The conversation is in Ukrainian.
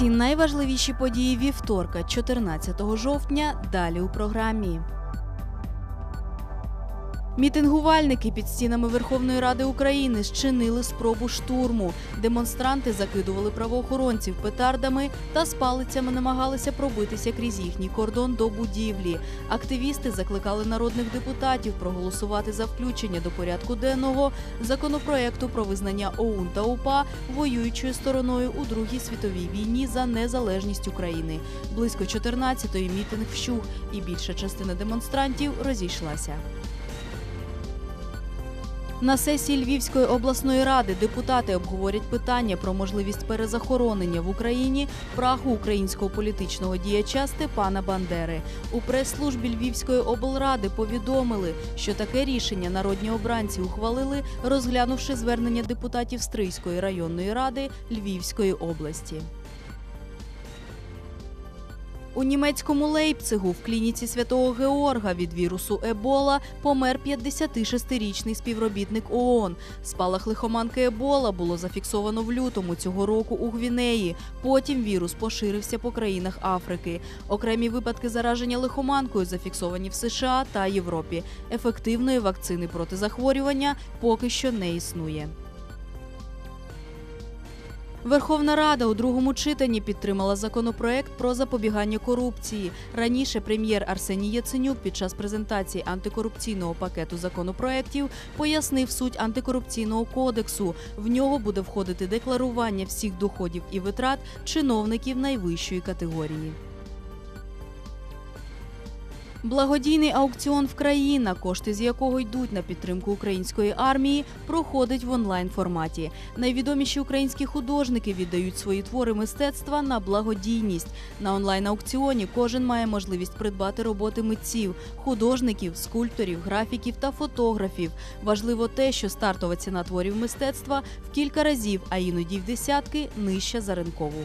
Всі найважливіші події вівторка, 14 жовтня. Далі у програмі. Мітингувальники під стінами Верховної Ради України зчинили спробу штурму. Демонстранти закидували правоохоронців петардами та з палицями намагалися пробитися крізь їхній кордон до будівлі. Активісти закликали народних депутатів проголосувати за включення до порядку денного законопроекту про визнання ОУН та УПА воюючою стороною у Другій світовій війні за незалежність України. Близько 14-ї мітинг вщух, і більша частина демонстрантів розійшлася. На сесії Львівської обласної ради депутати обговорять питання про можливість перезахоронення в Україні праху українського політичного діяча Степана Бандери. У прес-службі Львівської облради повідомили, що таке рішення народні обранці ухвалили, розглянувши звернення депутатів Стрийської районної ради Львівської області. У німецькому Лейпцигу в клініці святого Георга від вірусу Ебола помер 56-річний співробітник ООН. Спалах лихоманки Ебола було зафіксовано в лютому цього року у Гвінеї. Потім вірус поширився по країнах Африки. Окремі випадки зараження лихоманкою зафіксовані в США та Європі. Ефективної вакцини проти захворювання поки що не існує. Верховна Рада у другому читанні підтримала законопроект про запобігання корупції. Раніше прем'єр Арсеній Яценюк під час презентації антикорупційного пакету законопроєктів пояснив суть антикорупційного кодексу. В нього буде входити декларування всіх доходів і витрат чиновників найвищої категорії. Благодійний аукціон Вкраїна, кошти з якого йдуть на підтримку української армії, проходить в онлайн форматі. Найвідоміші українські художники віддають свої твори мистецтва на благодійність. На онлайн аукціоні кожен має можливість придбати роботи митців, художників, скульпторів, графіків та фотографів. Важливо те, що стартова ціна творів мистецтва в кілька разів, а іноді в десятки нижча за ринкову.